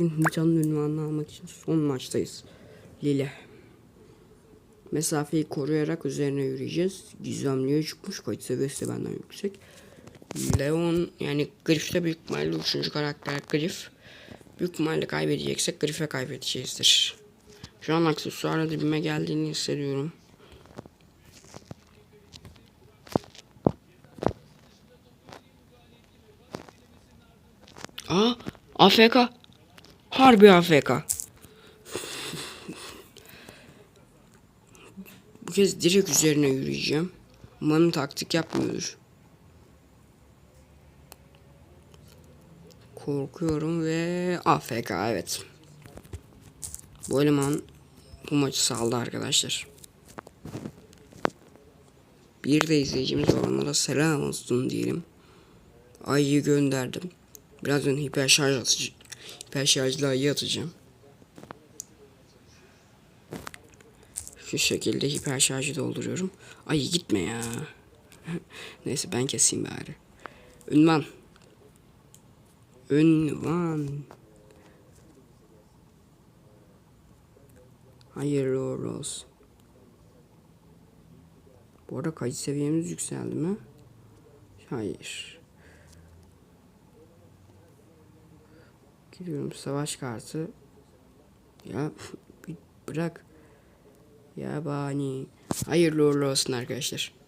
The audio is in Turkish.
Nitan'ın ünvanını almak için son maçtayız. Lille. Mesafeyi koruyarak üzerine yürüyeceğiz. Gizemliye çıkmış. Kayıt seviyesi de benden yüksek. Leon yani Griff'te büyük ihtimalle üçüncü karakter Griff. Büyük ihtimalle kaybedeceksek Griff'e kaybedeceğizdir. Şu an aksesuarla dibime geldiğini hissediyorum. Aa AFK. Harbi AFK. Bu kez direkt üzerine yürüyeceğim. Umarım taktik yapmıyordur. Korkuyorum ve AFK evet. Bu eleman bu maçı saldı arkadaşlar. Bir de izleyicimiz var ona da selam olsun diyelim. Ayı gönderdim. Birazdan hiper şarj atacağım. Hiper şarjlı ayı atacağım. Şu şekilde hiper şarjı dolduruyorum. Ay gitme ya. Neyse ben keseyim bari. Ünvan. Ünvan. Hayırlı uğurlu olsun. Bu arada kayıt seviyemiz yükseldi mi? Hayır. Giriyorum savaş kartı. Ya bırak. Yabani. Hayırlı uğurlu olsun arkadaşlar.